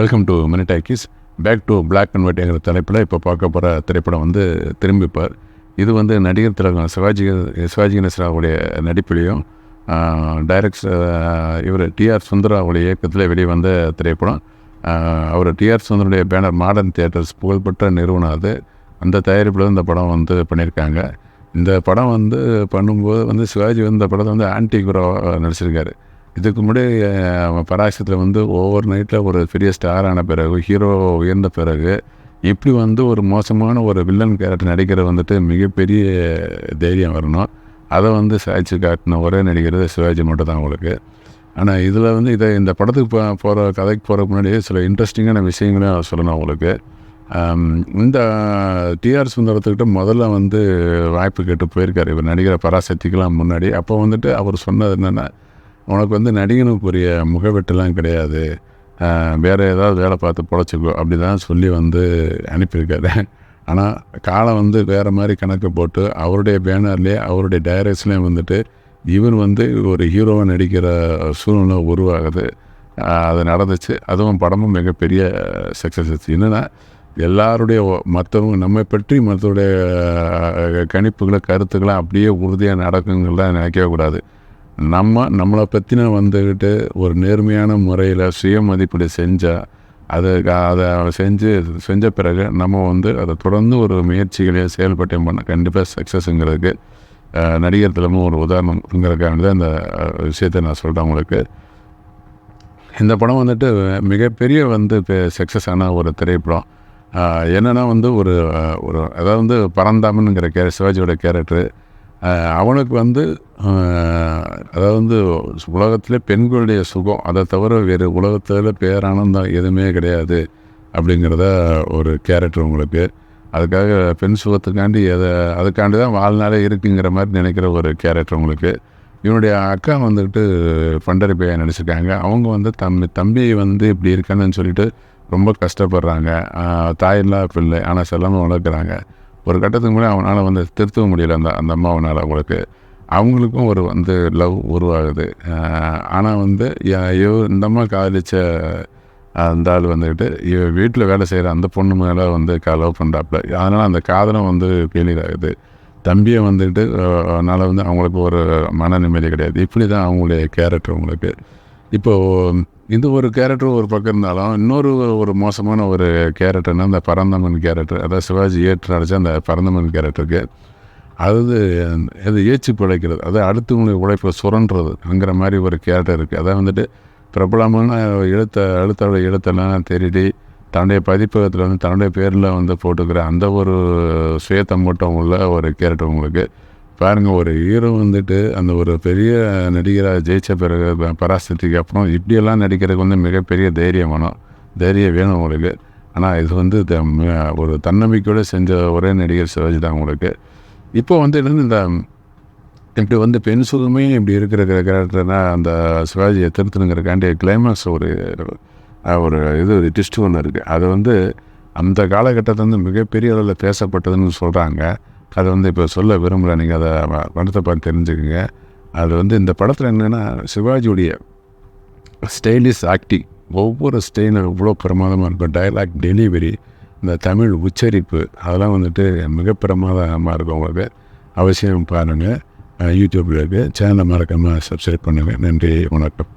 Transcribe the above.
Welcome to mini talkies back to black and ஒயிட்ங்கிற தலைப்பில் இப்போ பார்க்க போகிற திரைப்படம் வந்து திரும்பிப்பார். இது வந்து நடிகர் திலகம் சிவாஜி சிவாஜி கணேசராவுடைய நடிப்பிலையும் டைரக்ட் இவர் டிஆர் சுந்தராவுடைய இயக்கத்தில் வெளிவந்த திரைப்படம். அவர் டிஆர் சுந்தருடைய பேனர் மாடர்ன் தியேட்டர்ஸ் புகழ்பெற்ற நிறுவனம் அது. அந்த தயாரிப்பில் இந்த படம் வந்து பண்ணியிருக்காங்க. இந்த படம் வந்து பண்ணும்போது வந்து சிவாஜி வந்து இந்த படத்தை வந்து ஆன்டி குரோ நடிச்சிருக்காரு. இதுக்கு முன்னாடி பராசத்தில் வந்து ஓவர் நைட்டில் ஒரு பெரிய ஸ்டார் ஆன பிறகு ஹீரோ உயர்ந்த பிறகு இப்படி வந்து ஒரு மோசமான ஒரு வில்லன் கேரக்டர் நடிக்கிற வந்துட்டு மிகப்பெரிய தைரியம் வரணும். அதை வந்து சாய்ச்சி காட்டின ஒரே நடிக்கிறது சிவாஜி மட்டும் தான் அவங்களுக்கு. ஆனால் இதில் வந்து இதை இந்த படத்துக்கு போ போகிற கதைக்கு போகிறதுக்கு முன்னாடி சில இன்ட்ரெஸ்டிங்கான விஷயங்களையும் சொல்லணும் அவங்களுக்கு. இந்த டிஆர் சுந்தரத்துக்கிட்ட முதல்ல வந்து வாய்ப்பு கேட்டு போயிருக்கார். இவர் நடிகரை பராசக்திக்கெல்லாம் முன்னாடி. அப்போ வந்துட்டு அவர் சொன்னது என்னென்னா உனக்கு வந்து நடிகனுக்குரிய முகவெட்டுலாம் கிடையாது. வேறு ஏதாவது வேலை பார்த்து பொழைச்சிக்கோ அப்படி தான் சொல்லி வந்து அனுப்பியிருக்காரு. ஆனால் காலம் வந்து வேறு மாதிரி கணக்கு போட்டு அவருடைய பேனர்லேயே அவருடைய டைரக்ஸ்லேயும் வந்துட்டு இவர் வந்து ஒரு ஹீரோவை நடிக்கிற சூழ்நிலை உருவாகுது. அது நடந்துச்சு. அதுவும் படமும் மிகப்பெரிய சக்ஸஸ் ஆச்சு. என்னென்னா எல்லாருடைய மற்றவங்க நம்மை பற்றி மற்றவருடைய கணிப்புகளை கருத்துக்களை அப்படியே உறுதியாக நடக்குங்கள்லாம் நினைக்கவே கூடாது. நம்ம நம்மளை பற்றின வந்துக்கிட்டு ஒரு நேர்மையான முறையில் சுய மதிப்பீடு செஞ்சால் அதை அதை செஞ்சு செஞ்ச பிறகு நம்ம வந்து அதை தொடர்ந்து ஒரு முயற்சிகளையும் செயல்பட்டையும் பண்ண கண்டிப்பாக சக்ஸஸுங்கிறதுக்கு நடிகர் திலமும் ஒரு உதாரணம்ங்கிறதுக்காக தான் இந்த விஷயத்தை நான் சொல்கிறேன் உங்களுக்கு. இந்த படம் வந்துட்டு மிகப்பெரிய வந்து இப்போ சக்ஸஸ் ஆன ஒரு திரைப்படம். என்னென்னா வந்து ஒரு ஒரு அதாவது வந்து பரந்தாமனுங்கிற கே சிவாஜியோட கேரக்டரு அவனுக்கு வந்து அதாவது வந்து உலகத்தில் பெண்களுடைய சுகம் அதை தவிர வேறு உலகத்தில் பேரானந்தம் எதுவுமே கிடையாது அப்படிங்கிறத ஒரு கேரக்டர் உங்களுக்கு. அதுக்காக பெண் சுகத்துக்காண்டி எதை அதுக்காண்டி தான் வாழ்நாளே இருக்குங்கிற மாதிரி நினைக்கிற ஒரு கேரக்டர் உங்களுக்கு. இவனுடைய அக்கா வந்துக்கிட்டு பண்டரி பையா நடிச்சிருக்காங்க. அவங்க வந்து தம்பி தம்பி வந்து இப்படி இருக்கான்னு சொல்லிட்டு ரொம்ப கஷ்டப்படுறாங்க. தாயில்லா பிள்ளை ஆனால் செல்லாமல் வளர்க்குறாங்க. ஒரு கட்டத்துக்கு முன்னாடி அவனால் வந்து திருத்தவும் முடியல அந்த அந்த அம்மாவனால் அவங்களுக்கு. அவங்களுக்கும் ஒரு வந்து லவ் உருவாகுது. ஆனால் வந்து ஐயோ இந்த அம்மா காதலிச்ச அந்த ஆள் வந்துக்கிட்டு இவ வீட்டில் வேலை செய்கிற அந்த பொண்ணு மேலே வந்து லவ் பண்ணுறாப்புல அதனால் அந்த காதலம் வந்து ஃபெயிலியர் ஆகுது தம்பியை வந்துட்டு அதனால் வந்து அவங்களுக்கு ஒரு மன நிம்மதி கிடையாது. இப்படி தான் அவங்களுடைய கேரக்டர் உங்களுக்கு. இப்போது இது ஒரு கேரக்டர் ஒரு பக்கம் இருந்தாலும் இன்னொரு ஒரு மோசமான ஒரு கேரக்டர்னா அந்த பரந்தமன் கேரக்டர். அதாவது சிவாஜி ஏற்று நடித்த அந்த பரந்தமன் கேரக்டருக்கு. அது அது ஏச்சு பிழைக்கிறது. அது அடுத்தவங்களுக்கு உழைப்பை சுரண்டுறதுங்கிற மாதிரி ஒரு கேரக்டர் இருக்குது அதான் வந்துட்டு பிரபலமான எழுத்த எழுத்தோட எழுத்தெல்லாம் தேடி தன்னுடைய பதிப்பகத்தில் வந்து தன்னுடைய பேரில் வந்து போட்டுக்கிற அந்த ஒரு சுயத்தம்பட்டம் உள்ள ஒரு கேரக்டர் உங்களுக்கு. பாருங்கள் ஒரு ஹீரோ வந்துட்டு அந்த ஒரு பெரிய நடிகராக ஜெயிச்ச பிறகு பராசக்திக்கு அப்புறம் இப்படியெல்லாம் நடிக்கிறதுக்கு வந்து மிகப்பெரிய தைரியம் வேணும். தைரியம் வேணும் உங்களுக்கு. ஆனால் இது வந்து த- ம- ஒரு தன்னம்பிக்கையோடு செஞ்ச ஒரே நடிகர் சிவாஜி தான் உங்களுக்கு. இப்போ வந்து என்னது இந்த இப்படி வந்து பெண் சுகமே இப்படி இருக்கிற கேரக்டர்னா அந்த சிவாஜியை திருத்தணுங்கிறக்காண்டி கிளைமேக்ஸ் ஒரு ஒரு இது ஒரு டிஸ்ட் ஒன்று இருக்குது அது வந்து அந்த காலகட்டத்தில் வந்து மிகப்பெரிய அளவில் பேசப்பட்டதுன்னு சொல்கிறாங்க அதை வந்து இப்போ சொல்ல விரும்பல. நீங்கள் அதை படத்தை பார்த்து தெரிஞ்சுக்கோங்க. அது வந்து இந்த படத்தில் என்னென்னா சிவாஜியுடைய ஸ்டைலிஷ் ஆக்டிங் ஒவ்வொரு ஸ்டைலும் இவ்வளோ பிரமாதமாக இருக்கும். டைலாக் டெலிவரி இந்த தமிழ் உச்சரிப்பு அதெல்லாம் வந்துட்டு மிக பிரமாதமாக இருக்கும் உங்களுக்கு. அவசியம் பாருங்கள் யூடியூப்பில் இருக்குது சேனலை மறக்காமல் சப்ஸ்கிரைப் பண்ணுங்கள் நன்றி வணக்கம்.